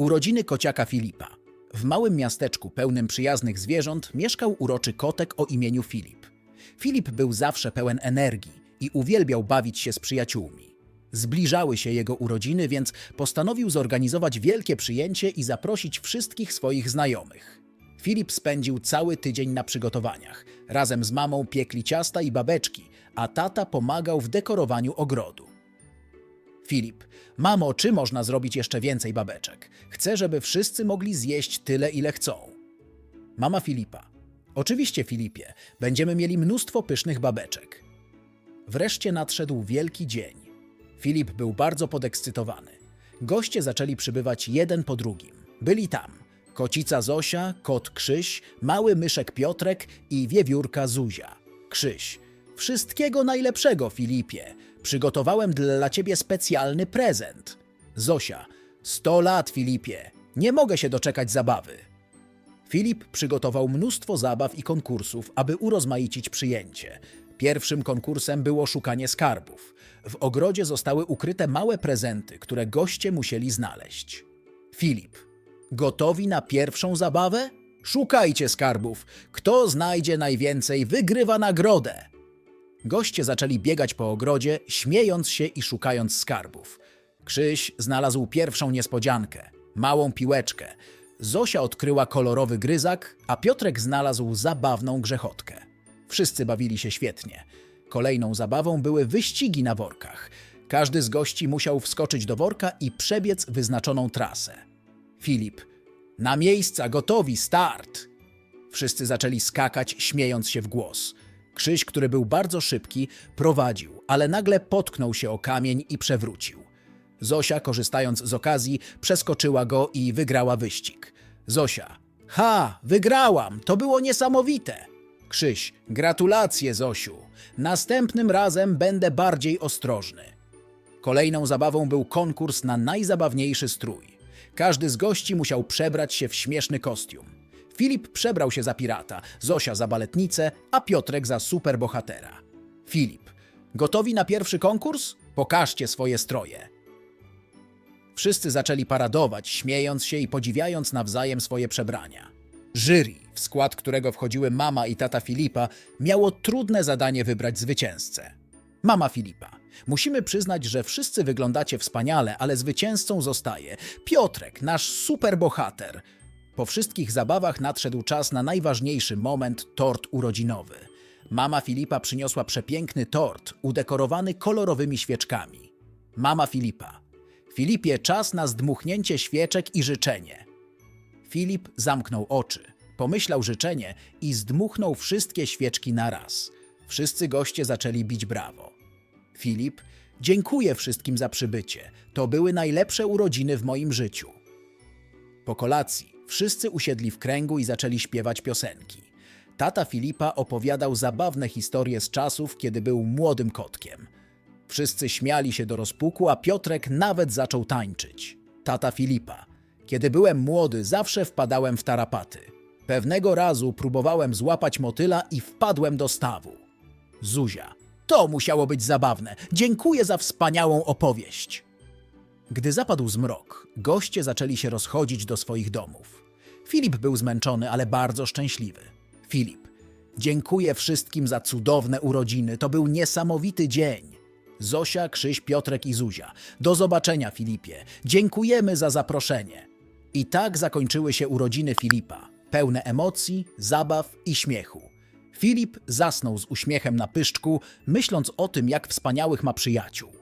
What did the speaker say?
Urodziny kociaka Filipa. W małym miasteczku pełnym przyjaznych zwierząt mieszkał uroczy kotek o imieniu Filip. Filip był zawsze pełen energii i uwielbiał bawić się z przyjaciółmi. Zbliżały się jego urodziny, więc postanowił zorganizować wielkie przyjęcie i zaprosić wszystkich swoich znajomych. Filip spędził cały tydzień na przygotowaniach. Razem z mamą piekli ciasta i babeczki, a tata pomagał w dekorowaniu ogrodu. Filip, mamo, czy można zrobić jeszcze więcej babeczek? Chcę, żeby wszyscy mogli zjeść tyle, ile chcą. Mama Filipa. Oczywiście, Filipie, będziemy mieli mnóstwo pysznych babeczek. Wreszcie nadszedł wielki dzień. Filip był bardzo podekscytowany. Goście zaczęli przybywać jeden po drugim. Byli tam kocica Zosia, kot Krzyś, mały myszek Piotrek i wiewiórka Zuzia. Krzyś. Wszystkiego najlepszego, Filipie. Przygotowałem dla ciebie specjalny prezent. Zosia. Sto lat, Filipie. Nie mogę się doczekać zabawy. Filip przygotował mnóstwo zabaw i konkursów, aby urozmaicić przyjęcie. Pierwszym konkursem było szukanie skarbów. W ogrodzie zostały ukryte małe prezenty, które goście musieli znaleźć. Filip. Gotowi na pierwszą zabawę? Szukajcie skarbów. Kto znajdzie najwięcej, wygrywa nagrodę. Goście zaczęli biegać po ogrodzie, śmiejąc się i szukając skarbów. Krzyś znalazł pierwszą niespodziankę małą piłeczkę. Zosia odkryła kolorowy gryzak, a Piotrek znalazł zabawną grzechotkę. Wszyscy bawili się świetnie. Kolejną zabawą były wyścigi na workach. Każdy z gości musiał wskoczyć do worka i przebiec wyznaczoną trasę. Filip. Na miejsca, gotowi, start! Wszyscy zaczęli skakać, śmiejąc się w głos. Krzyś, który był bardzo szybki, prowadził, ale nagle potknął się o kamień i przewrócił. Zosia, korzystając z okazji, przeskoczyła go i wygrała wyścig. Zosia. Ha, wygrałam! To było niesamowite! Krzyś. Gratulacje, Zosiu. Następnym razem będę bardziej ostrożny. Kolejną zabawą był konkurs na najzabawniejszy strój. Każdy z gości musiał przebrać się w śmieszny kostium. Filip przebrał się za pirata, Zosia za baletnicę, a Piotrek za superbohatera. Filip. Gotowi na pierwszy konkurs? Pokażcie swoje stroje. Wszyscy zaczęli paradować, śmiejąc się i podziwiając nawzajem swoje przebrania. Jury, w skład którego wchodziły mama i tata Filipa, miało trudne zadanie wybrać zwycięzcę. Mama Filipa. Musimy przyznać, że wszyscy wyglądacie wspaniale, ale zwycięzcą zostaje Piotrek, nasz superbohater. Po wszystkich zabawach nadszedł czas na najważniejszy moment tort urodzinowy. Mama Filipa przyniosła przepiękny tort, udekorowany kolorowymi świeczkami. Mama Filipa. Filipie, czas na zdmuchnięcie świeczek i życzenie. Filip zamknął oczy, pomyślał życzenie i zdmuchnął wszystkie świeczki na raz. Wszyscy goście zaczęli bić brawo. Filip, dziękuję wszystkim za przybycie. To były najlepsze urodziny w moim życiu. Po kolacji wszyscy usiedli w kręgu i zaczęli śpiewać piosenki. Tata Filipa opowiadał zabawne historie z czasów, kiedy był młodym kotkiem. Wszyscy śmiali się do rozpuku, a Piotrek nawet zaczął tańczyć. Tata Filipa. Kiedy byłem młody, zawsze wpadałem w tarapaty. Pewnego razu próbowałem złapać motyla i wpadłem do stawu. Zuzia. To musiało być zabawne. Dziękuję za wspaniałą opowieść. Gdy zapadł zmrok, goście zaczęli się rozchodzić do swoich domów. Filip był zmęczony, ale bardzo szczęśliwy. Filip. Dziękuję wszystkim za cudowne urodziny. To był niesamowity dzień. Zosia, Krzyś, Piotrek i Zuzia. Do zobaczenia, Filipie. Dziękujemy za zaproszenie. I tak zakończyły się urodziny Filipa, pełne emocji, zabaw i śmiechu. Filip zasnął z uśmiechem na pyszczku, myśląc o tym, jak wspaniałych ma przyjaciół.